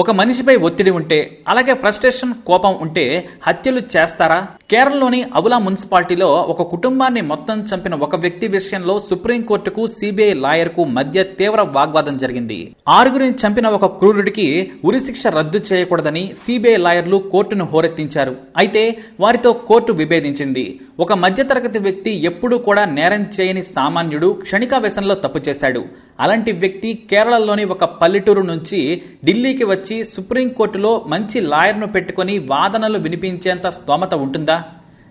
ఒక మనిషిపై ఒత్తిడి ఉంటే అలాగే ఫ్రస్ట్రేషన్ కోపం ఉంటే హత్యలు చేస్తారా? కేరళలోని అబులా మున్సిపాలిటీలో ఒక కుటుంబాన్ని మొత్తం చంపిన ఒక వ్యక్తి విషయంలో సుప్రీంకోర్టుకు సిబిఐ లాయర్కు మధ్య తీవ్ర వాగ్వాదం జరిగింది. ఆరుగురిని చంపిన ఒక క్రూరుడికి ఉరిశిక్ష రద్దు చేయకూడదని సిబిఐ లాయర్లు కోర్టును హోరెత్తించారు. అయితే వారితో కోర్టు విభేదించింది. ఒక మధ్యతరగతి వ్యక్తి ఎప్పుడూ కూడా నేరం చేయని సామాన్యుడు క్షణికావేశంలో తప్పు చేశాడు. అలాంటి వ్యక్తి కేరళలోని ఒక పల్లెటూరు నుంచి ఢిల్లీకి వచ్చి సుప్రీంకోర్టులో మంచి లాయర్ను పెట్టుకొని వాదనలు వినిపించేంత స్తోమత ఉంటుందా?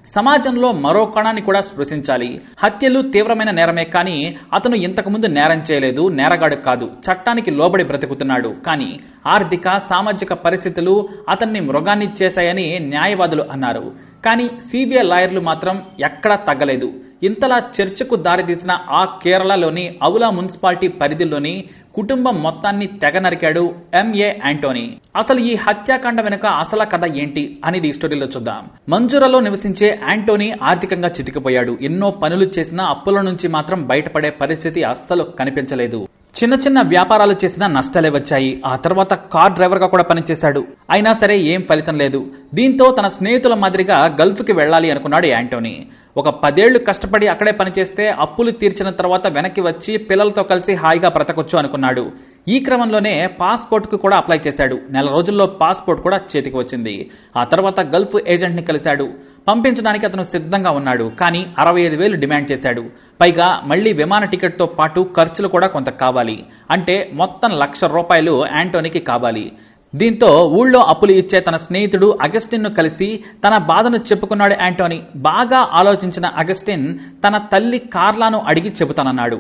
సమాజంలో మరో కోణాన్ని కూడా స్పృశించాలి. హత్యలు తీవ్రమైన నేరమే కానీ అతను ఇంతకుముందు నేరం చేయలేదు నేరగాడు కాదు. చట్టానికి లోబడి బ్రతుకుతున్నాడు. కానీ ఆర్థిక సామాజిక పరిస్థితులు అతన్ని మృగాన్ని చేశాయని న్యాయవాదులు అన్నారు. కానీ సిబిఐ లాయర్లు మాత్రం ఎక్కడా తగ్గలేదు. ఇంతలా చర్చకు దారితీసిన ఆ కేరళలోని అవులా మున్సిపాలిటీ పరిధిలోని కుటుంబం మొత్తాన్ని తెగ నరికాడు ఎంఏ యాంటోనీ అసలు ఈ హత్యాకాండ వెనుక అసల కథ ఏంటి అనేది ఈ స్టోరీలో చూద్దాం. మంజురలో నివసించే యాంటోనీ ఆర్థికంగా చితికిపోయాడు. ఎన్నో పనులు చేసినా అప్పుల నుంచి మాత్రం బయటపడే పరిస్థితి అస్సలు కనిపించలేదు. చిన్న చిన్న వ్యాపారాలు చేసినా నష్టాలే వచ్చాయి. ఆ తర్వాత కార్ డ్రైవర్గా కూడా పనిచేశాడు. అయినా సరే ఏం ఫలితం లేదు. దీంతో తన స్నేహితుల మాదిరిగా గల్ఫ్కి వెళ్ళాలి అనుకున్నాడు యాంటోనీ. ఒక పదేళ్ళు కష్టపడి అక్కడే పనిచేస్తే అప్పులు తీర్చిన తర్వాత వెనక్కి వచ్చి పిల్లలతో కలిసి హాయిగా బ్రతకొచ్చు అనుకున్నాడు. ఈ క్రమంలోనే పాస్పోర్ట్కు కూడా అప్లై చేశాడు. నెల రోజుల్లో పాస్పోర్ట్ కూడా చేతికి వచ్చింది. ఆ తర్వాత గల్ఫ్ ఏజెంట్ని కలిశాడు. పంపించడానికి అతను సిద్ధంగా ఉన్నాడు. కానీ అరవై ఐదు వేలు డిమాండ్ చేశాడు. పైగా మళ్ళీ విమాన టికెట్తో పాటు ఖర్చులు కూడా కొంత కావాలి. అంటే మొత్తం లక్ష రూపాయలు యాంటోనీకి కావాలి. దీంతో ఊళ్ళో అప్పులు ఇచ్చే తన స్నేహితుడు అగస్టిన్ను కలిసి తన బాధను చెప్పుకున్నాడు యాంటోనీ బాగా ఆలోచించిన అగస్టిన్ తన తల్లి కార్లాను అడిగి చెబుతానన్నాడు.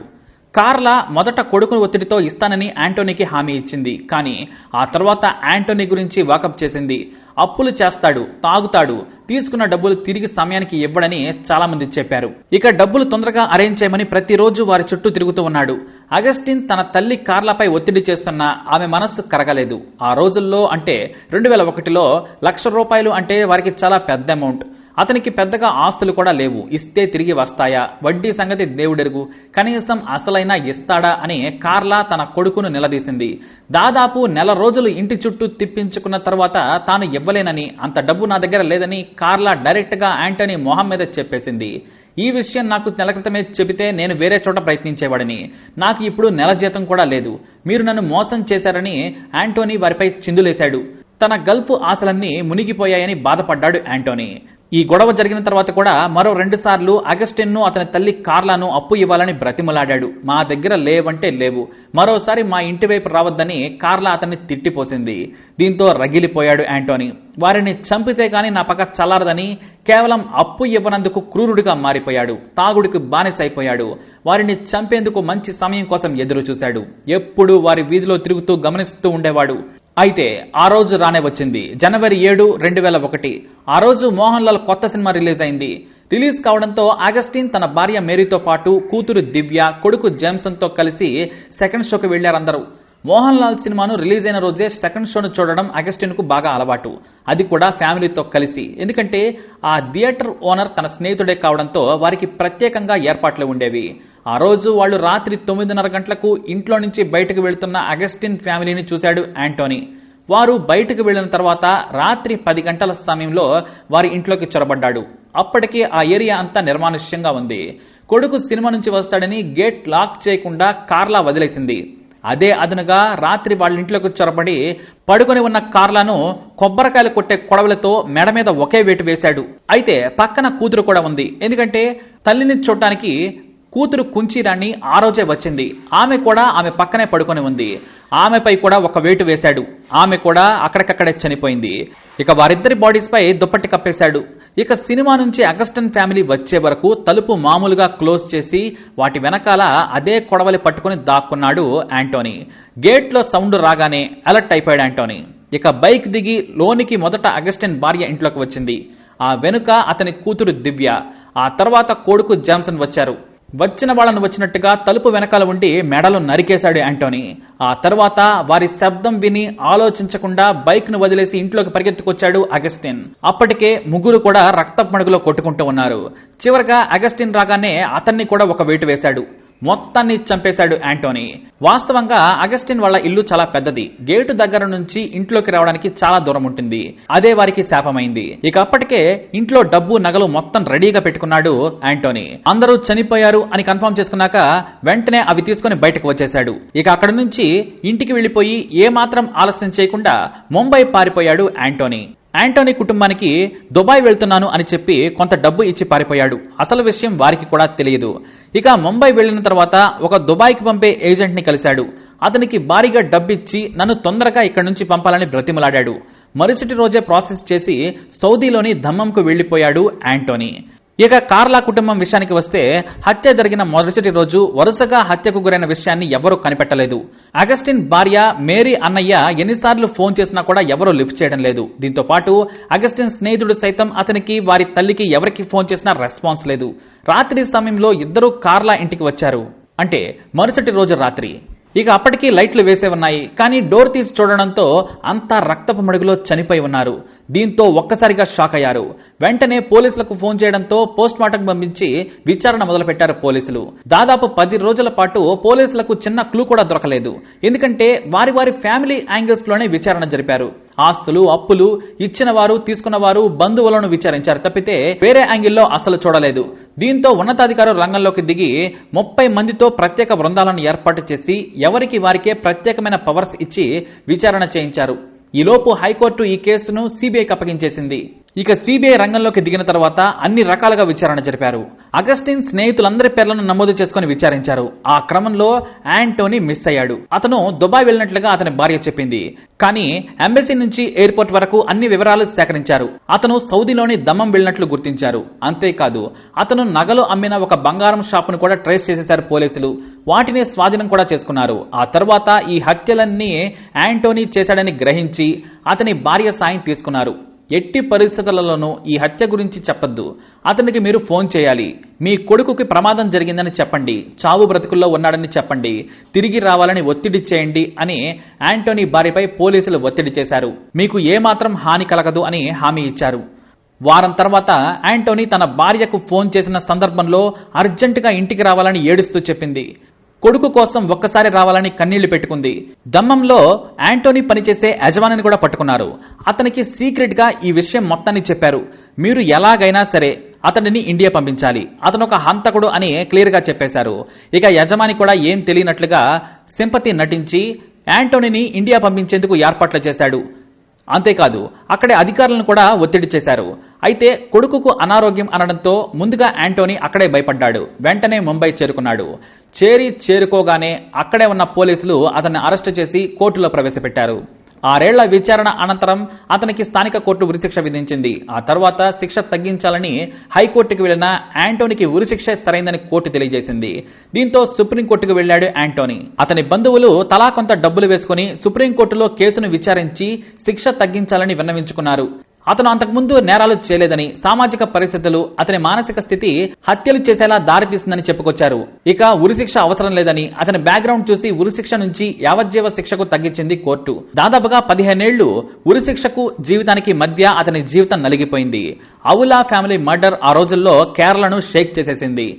కార్లా మొదట కొడుకును ఒత్తిడితో ఇస్తానని యాంటోనీకి హామీ ఇచ్చింది. కానీ ఆ తర్వాత యాంటోనీ గురించి వాకప్ చేసింది. అప్పులు చేస్తాడు తాగుతాడు తీసుకున్న డబ్బులు తిరిగి సమయానికి ఇవ్వడని చాలా మంది చెప్పారు. ఇక డబ్బులు తొందరగా అరేంజ్ చేయమని ప్రతిరోజు వారి చుట్టూ తిరుగుతూ ఉన్నాడు. అగస్టిన్ తన తల్లి కార్లపై ఒత్తిడి చేస్తున్న ఆమె మనస్సు కరగలేదు. ఆ రోజుల్లో అంటే రెండు వేల ఒకటిలో లక్ష రూపాయలు అంటే వారికి చాలా పెద్ద అమౌంట్. అతనికి పెద్దగా ఆస్తులు కూడా లేవు. ఇస్తే తిరిగి వస్తాయా? వడ్డీ సంగతి దేవుడెరుగు. కనీసం అసలైనా ఇస్తాడా అని కార్లా తన కొడుకును నిలదీసింది. దాదాపు నెల రోజులు ఇంటి చుట్టూ తిప్పించుకున్న తర్వాత తాను ఇవ్వలేనని అంత డబ్బు నా దగ్గర లేదని కార్లా డైరెక్ట్గా యాంటనీ మొహం మీద చెప్పేసింది. ఈ విషయం నాకు నెల క్రితమే చెబితే నేను వేరే చోట ప్రయత్నించేవాడిని. నాకు ఇప్పుడు నెల జీతం కూడా లేదు. మీరు నన్ను మోసం చేశారని యాంటోనీ వారిపై చిందులేశాడు. తన గల్ఫ్ ఆశలన్నీ మునిగిపోయాయని బాధపడ్డాడు యాంటోనీ. ఈ గొడవ జరిగిన తర్వాత కూడా మరో రెండు సార్లు అగస్టిన్ను అతని తల్లి కార్లను అప్పు ఇవ్వాలని బ్రతిమలాడాడు. మా దగ్గర లేవంటే లేవు. మరోసారి మా ఇంటి వైపు రావద్దని కార్లా అతన్ని తిట్టిపోసింది. దీంతో రగిలిపోయాడు యాంటోనీ. వారిని చంపితే గాని నా పక్క చల్లారదని కేవలం అప్పు ఇవ్వనందుకు క్రూరుడిగా మారిపోయాడు. తాగుడికి బానిసైపోయాడు. వారిని చంపేందుకు మంచి సమయం కోసం ఎదురు చూశాడు ఎప్పుడు వారి వీధిలో తిరుగుతూ గమనిస్తూ ఉండేవాడు. అయితే ఆ రోజు రానే వచ్చింది. జనవరి ఏడు రెండు వేల ఒకటి. ఆ రోజు మోహన్ లాల్ కొత్త సినిమా రిలీజ్ అయింది. రిలీజ్ కావడంతో ఆగస్టిన్ తన భార్య మేరీతో పాటు కూతురు దివ్య కొడుకు జేమ్సన్తో కలిసి సెకండ్ షోకి వెళ్ళారందరూ మోహన్ లాల్ సినిమాను రిలీజ్ అయిన రోజే సెకండ్ షోను చూడడం అగస్టిన్కు బాగా అలవాటు. అది కూడా ఫ్యామిలీతో కలిసి. ఎందుకంటే ఆ థియేటర్ ఓనర్ తన స్నేహితుడే కావడంతో వారికి ప్రత్యేకంగా ఏర్పాట్లు ఉండేవి. ఆ రోజు వాళ్ళు రాత్రి తొమ్మిదిన్నర గంటలకు ఇంట్లో నుంచి బయటకు వెళుతున్న అగస్టిన్ ఫ్యామిలీని చూశాడు యాంటోనీ వారు బయటకు వెళ్ళిన తర్వాత రాత్రి పది గంటల సమయంలో వారి ఇంట్లోకి చొరబడ్డాడు. అప్పటికే ఆ ఏరియా అంతా నిర్మానుష్యంగా ఉంది. కొడుకు సినిమా నుంచి వస్తాడని గేట్ లాక్ చేయకుండా కార్లా వదిలేసింది. అదే అదనుగా రాత్రి వాళ్ళ ఇంట్లోకి చొరబడి పడుకొని ఉన్న కార్లను కొబ్బరికాయలు కొట్టే కొడవలతో మెడ మీద ఒకే వేటు వేశాడు. అయితే పక్కన కూతురు కూడా ఉంది. ఎందుకంటే తల్లిని చూడటానికి కూతురు కుంచీరాణి ఆ రోజే వచ్చింది. ఆమె కూడా ఆమె పక్కనే పడుకొని ఉంది. ఆమెపై కూడా ఒక వేటు వేశాడు. ఆమె కూడా అక్కడికక్కడే చనిపోయింది. ఇక వారిద్దరి బాడీస్ పై దుప్పటి కప్పేశాడు. ఇక సినిమా నుంచి అగస్టన్ ఫ్యామిలీ వచ్చే వరకు తలుపు మామూలుగా క్లోజ్ చేసి వాటి వెనకాల అదే కొడవలి పట్టుకుని దాక్కున్నాడు యాంటోనీ గేట్లో సౌండ్ రాగానే అలర్ట్ అయిపోయాడు యాంటోనీ ఇక బైక్ దిగి లోనికి మొదట అగస్టిన్ భార్య ఇంట్లోకి వచ్చింది. ఆ వెనుక అతని కూతురు దివ్య. ఆ తర్వాత కొడుకు జామ్సన్ వచ్చారు. వచ్చిన వాళ్ళను వచ్చినట్టుగా తలుపు వెనకాల ఉండి మెడలు నరికేశాడు యాంటోనీ ఆ తర్వాత వారి శబ్దం విని ఆలోచించకుండా బైక్ను వదిలేసి ఇంట్లోకి పరిగెత్తుకొచ్చాడు అగస్టిన్. అప్పటికే ముగ్గురు కూడా రక్త మడుగులో కొట్టుకుంటూ ఉన్నారు. చివరగా అగస్టిన్ రాగానే అతన్ని కూడా ఒక వేటు వేశాడు. మొత్తాన్ని చంపేశాడు యాంటోనీ. వాస్తవంగా అగస్టిన్ వాళ్ళ ఇల్లు చాలా పెద్దది. గేటు దగ్గర నుంచి ఇంట్లోకి రావడానికి చాలా దూరం ఉంటుంది. అదే వారికి శాపమైంది. ఇక అప్పటికే ఇంట్లో డబ్బు నగలు మొత్తం రెడీగా పెట్టుకున్నాడు యాంటోనీ. అందరూ చనిపోయారు అని కన్ఫర్మ్ చేసుకున్నాక వెంటనే అవి తీసుకుని బయటకు వచ్చేశాడు. ఇక అక్కడ నుంచి ఇంటికి వెళ్ళిపోయి ఏ మాత్రం ఆలస్యం చేయకుండా ముంబై పారిపోయాడు యాంటోనీ. యాంటోనీ కుటుంబానికి దుబాయ్ వెళ్తున్నాను అని చెప్పి కొంత డబ్బు ఇచ్చి పారిపోయాడు. అసలు విషయం వారికి కూడా తెలియదు. ఇక ముంబై వెళ్ళిన తర్వాత ఒక దుబాయ్కి పంపే ఏజెంట్ని కలిశాడు. అతనికి భారీగా డబ్బిచ్చి నన్ను తొందరగా ఇక్కడి నుంచి పంపాలని బ్రతిమలాడాడు. మరుసటి రోజే ప్రాసెస్ చేసి సౌదీలోని ధమ్మంకు వెళ్ళిపోయాడు యాంటోనీ. ఇక కార్లా కుటుంబం విషయానికి వస్తే హత్య జరిగిన మొదటి రోజు వరుసగా హత్యకు గురైన విషయాన్ని ఎవరూ కనిపెట్టలేదు. అగస్టిన్ భార్య మేరీ అన్నయ్య ఎన్నిసార్లు ఫోన్ చేసినా కూడా ఎవరూ లిఫ్ట్ చేయడం లేదు. దీంతో పాటు అగస్టిన్ స్నేహితుడు సైతం అతనికి వారి తల్లికి ఎవరికి ఫోన్ చేసినా రెస్పాన్స్ లేదు. రాత్రి సమయంలో ఇద్దరు కార్లా ఇంటికి వచ్చారు. అంటే మరుసటి రోజు రాత్రి. ఇక అప్పటికి లైట్లు వేసే ఉన్నాయి. కానీ డోర్ తీసి చూడడంతో అంతా రక్తపు మడుగులో చనిపోయి ఉన్నారు. దీంతో ఒక్కసారిగా షాక్ అయ్యారు. వెంటనే పోలీసులకు ఫోన్ చేయడంతో పోస్ట్ మార్టం పంపించి విచారణ మొదలుపెట్టారు పోలీసులు. దాదాపు పది రోజుల పాటు పోలీసులకు చిన్న క్లూ కూడా దొరకలేదు. ఎందుకంటే వారి వారి ఫ్యామిలీ యాంగిల్స్లోనే విచారణ జరిపారు. ఆస్తులు అప్పులు ఇచ్చిన వారు తీసుకున్న వారు బంధువులను విచారించారు. తప్పితే వేరే యాంగిల్లో అసలు చూడలేదు. దీంతో ఉన్నతాధికారులు రంగంలోకి దిగి ముప్పై మందితో ప్రత్యేక బృందాలను ఏర్పాటు చేసి ఎవరికి వారికే ప్రత్యేకమైన పవర్స్ ఇచ్చి విచారణ చేయించారు. ఈలోపు హైకోర్టు ఈ కేసును సిబిఐకి అప్పగించేసింది. ఇక సిబిఐ రంగంలోకి దిగిన తర్వాత అన్ని రకాలుగా విచారణ జరిపారు. అగస్టిన్ స్నేహితులందరి పేర్లను నమోదు చేసుకుని విచారించారు. ఆ క్రమంలో యాంటోనీ మిస్ అయ్యాడు. అతను దుబాయ్ వెళ్ళినట్లుగా అతని భార్య చెప్పింది. కానీ ఎంబసీ నుంచి ఎయిర్పోర్ట్ వరకు అన్ని వివరాలు సేకరించారు. అతను సౌదీలోని దమ్మం వెళ్ళినట్లు గుర్తించారు. అంతేకాదు అతను నగలు అమ్మిన ఒక బంగారం షాపును కూడా ట్రేస్ చేసేశారు పోలీసులు. వాటిని స్వాధీనం కూడా చేసుకున్నారు. ఆ తర్వాత ఈ హత్యలన్నీ యాంటోనీ చేశాడని గ్రహించి అతని భార్య సాయం తీసుకున్నారు. ఎట్టి పరిస్థితులలోనూ ఈ హత్య గురించి చెప్పద్దు. అతనికి మీరు ఫోన్ చేయాలి. మీ కొడుకుకి ప్రమాదం జరిగిందని చెప్పండి. చావు బ్రతుకుల్లో ఉన్నాడని చెప్పండి. తిరిగి రావాలని ఒత్తిడి చేయండి అని యాంటోనీ భార్యపై పోలీసులు ఒత్తిడి చేశారు. మీకు ఏమాత్రం హాని కలగదు అని హామీ ఇచ్చారు. వారం తర్వాత యాంటోనీ తన భార్యకు ఫోన్ చేసిన సందర్భంలో అర్జెంటుగా ఇంటికి రావాలని ఏడుస్తూ చెప్పింది. కొడుకు కోసం ఒక్కసారి రావాలని కన్నీళ్ళు పెట్టుకుంది. దమ్మంలో యాంటోనీ పనిచేసే యజమానిని కూడా పట్టుకున్నారు. అతనికి సీక్రెట్గా ఈ విషయం మొత్తాన్ని చెప్పారు. మీరు ఎలాగైనా సరే అతడిని ఇండియా పంపించాలి. అతను ఒక హంతకుడు అని క్లియర్గా చెప్పేశారు. ఇక యజమాని కూడా ఏం తెలియనట్లుగా సింపతి నటించి యాంటోనీని ఇండియా పంపించేందుకు ఏర్పాట్లు చేశాడు. అంతేకాదు అక్కడే అధికారులను కూడా ఒత్తిడి చేశారు. అయితే కొడుకుకు అనారోగ్యం అనడంతో ముందుగా యాంటోనీ అక్కడే భయపడ్డాడు. వెంటనే ముంబై చేరుకున్నాడు. చేరి చేరుకోగానే అక్కడే ఉన్న పోలీసులు అతన్ని అరెస్టు చేసి కోర్టులో ప్రవేశపెట్టారు. ఆరేళ్ళ విచారణ అనంతరం అతనికి స్థానిక కోర్టు ఉరిశిక్ష విధించింది. ఆ తర్వాత శిక్ష తగ్గించాలని హైకోర్టుకు వెళ్ళిన యాంటోనీకి ఉరిశిక్ష సరైందని కోర్టు తెలియజేసింది. దీంతో సుప్రీంకోర్టుకు వెళ్ళాడు యాంటోనీ అతని బంధువులు తలా కొంత డబ్బులు వేసుకుని సుప్రీంకోర్టులో కేసును విచారించి శిక్ష తగ్గించాలని విన్నవించుకున్నారు. అతను అంతకుముందు నేరాలు చేయలేదని సామాజిక పరిస్థితులు అతని మానసిక స్థితి హత్యలు చేసేలా దారితీసిందని చెప్పుకొచ్చారు. ఇక ఉరిశిక్ష అవసరం లేదని అతని బ్యాక్గ్రౌండ్ చూసి ఉరిశిక్ష నుంచి యావజ్జీవ శిక్షకు తగ్గించింది కోర్టు. దాదాపుగా పదిహేనేళ్ళు ఉరిశిక్షకు జీవితానికి మధ్య అతని జీవితం నలిగిపోయింది. అవులా ఫ్యామిలీ మర్డర్ ఆ రోజుల్లో కేరళను షేక్ చేసేసింది.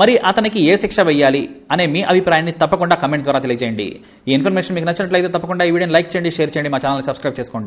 మరి అతనికి ఏ శిక్ష వెయ్యాలి అనే మీ అభిప్రాయాన్ని తప్పకుండా కమెంట్ ద్వారా తెలియజేయండి. ఈ ఇన్ఫర్మేషన్ మీకు నచ్చినట్లయితే తప్పకుండా ఈ వీడియోని లైక్ చేయండి షేర్ చేయండి మా ఛానల్ సబ్స్క్రైబ్ చేసుకోండి.